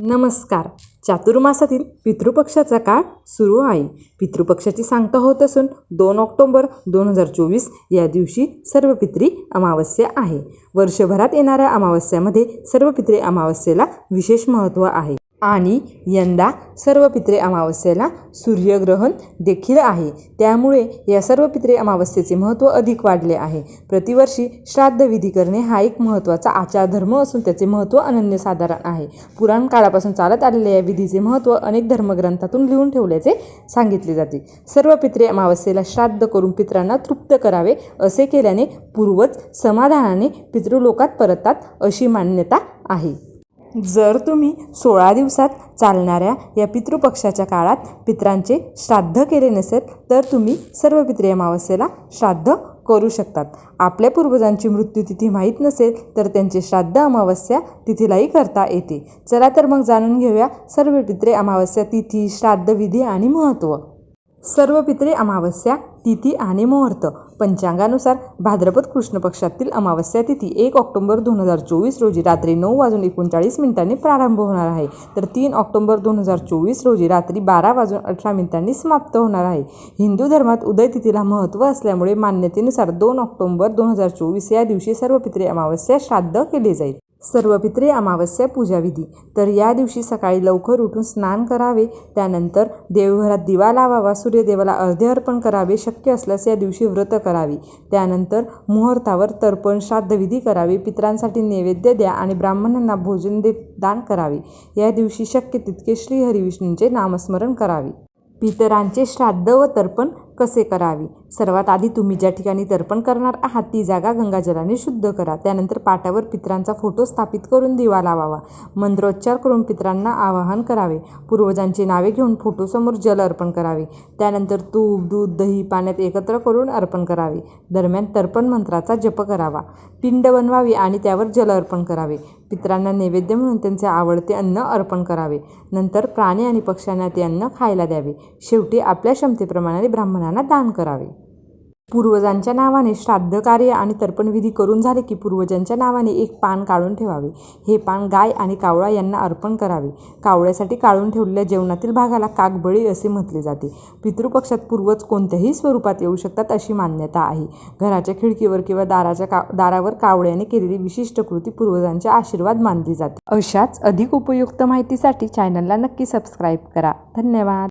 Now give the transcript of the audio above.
नमस्कार. चातुर्मासातील पितृपक्षाचा काळ सुरू आहे. पितृपक्षाची सांगता होत असून दोन ऑक्टोबर दोन हजार चोवीस या दिवशी सर्व पित्री अमावस्या आहे. वर्षभरात येणाऱ्या अमावस्यामध्ये सर्व पित्रे अमावस्येला विशेष महत्त्व आहे. आणि यंदा सर्व पित्रे अमावस्येला सूर्यग्रहण देखील आहे. त्यामुळे या सर्व पित्रे अमावस्येचे महत्त्व अधिक वाढले आहे. प्रतिवर्षी श्राद्ध विधी करणे हा एक महत्त्वाचा आचारधर्म असून त्याचे महत्त्व अनन्यसाधारण आहे. पुराण काळापासून चालत आलेल्या या विधीचे महत्त्व अनेक धर्मग्रंथातून लिहून ठेवल्याचे सांगितले जाते. सर्व पित्रे अमावस्येला श्राद्ध करून पित्रांना तृप्त करावे असे केल्याने पूर्वज समाधानाने पितृलोकात परततात अशी मान्यता आहे. जर तुम्ही सोळा दिवसात चालणाऱ्या या पितृपक्षाच्या काळात पित्रांचे श्राद्ध केले नसेल तर तुम्ही सर्व पित्रे अमावस्येला श्राद्ध करू शकतात. आपल्या पूर्वजांची मृत्यूतिथी माहीत नसेल तर त्यांचे श्राद्ध अमावस्या तिथीलाही करता येते. चला तर मग जाणून घेऊया सर्व पित्रे अमावस्या तिथी श्राद्ध विधी आणि महत्त्व. सर्व पित्रे अमावस्या तिथी आणि मुहूर्त. पंचांगानुसार भाद्रपद कृष्ण पक्षातील अमावस्या तिथी एक ऑक्टोंबर दोन हजार चोवीस रोजी रात्री नऊ वाजून एकोणचाळीस मिनिटांनी प्रारंभ होणार आहे. तर तीन ऑक्टोंबर दोन हजार चोवीस रोजी रात्री बारा वाजून अठरा मिनिटांनी समाप्त होणार आहे. हिंदू धर्मात उदय तिथीला महत्त्व असल्यामुळे मान्यतेनुसार दोन ऑक्टोंबर दोन हजार चोवीस या दिवशी सर्व पित्रे अमावस्या श्राद्ध केले जाईल. सर्व पित्रे अमावस्या पूजाविधी. तर या दिवशी सकाळी लवकर उठून स्नान करावे त्यानंतर देवघरात दिवा लावावा सूर्यदेवाला अर्धे अर्पण करावे शक्य असल्यास या दिवशी व्रत करावी. त्यानंतर मुहूर्तावर तर्पण श्राद्धविधी करावे पितरांसाठी नैवेद्य द्या आणि ब्राह्मणांना भोजन दे दान करावे. या दिवशी शक्य तितके श्रीहरिविष्णूंचे नामस्मरण करावे. पितरांचे श्राद्ध व तर्पण कसे करावे? सर्वात आधी तुम्ही ज्या ठिकाणी तर्पण करणार आहात ती जागा गंगाजलाने शुद्ध करा. त्यानंतर पाटावर पितरांचा फोटो स्थापित करून दिवा लावावा. मंत्रोच्चार करून पितरांना आवाहन करावे. पूर्वजांची नावे घेऊन फोटोसमोर जल अर्पण करावे. त्यानंतर तूप दूध दही पाण्यात एकत्र करून अर्पण करावे. दरम्यान तर्पण मंत्राचा जप करावा. पिंड बनवावी आणि त्यावर जल अर्पण करावे. पितरांना नैवेद्य म्हणून त्यांचे आवडते अन्न अर्पण करावे. नंतर प्राणी आणि पक्ष्यांना ते अन्न खायला द्यावे. शेवटी आपल्या क्षमतेप्रमाणे ब्राह्मणांना दान करावे. पूर्वजांच्या नावाने श्राद्ध कार्य आणि तर्पणविधी करून झाले की पूर्वजांच्या नावाने एक पान काढून ठेवावे. हे पान गाय आणि कावळा यांना अर्पण करावे. कावळ्यासाठी काढून ठेवलेल्या जेवणातील भागाला काकबळी असे म्हटले जाते. पितृपक्षात पूर्वज कोणत्याही स्वरूपात येऊ शकतात अशी मान्यता आहे. घराच्या खिडकीवर किंवा दाराच्या का दारावर कावळ्याने केलेली विशिष्ट कृती पूर्वजांचे आशीर्वाद मानली जाते. अशाच अधिक उपयुक्त माहितीसाठी चॅनलला नक्की सबस्क्राईब करा. धन्यवाद.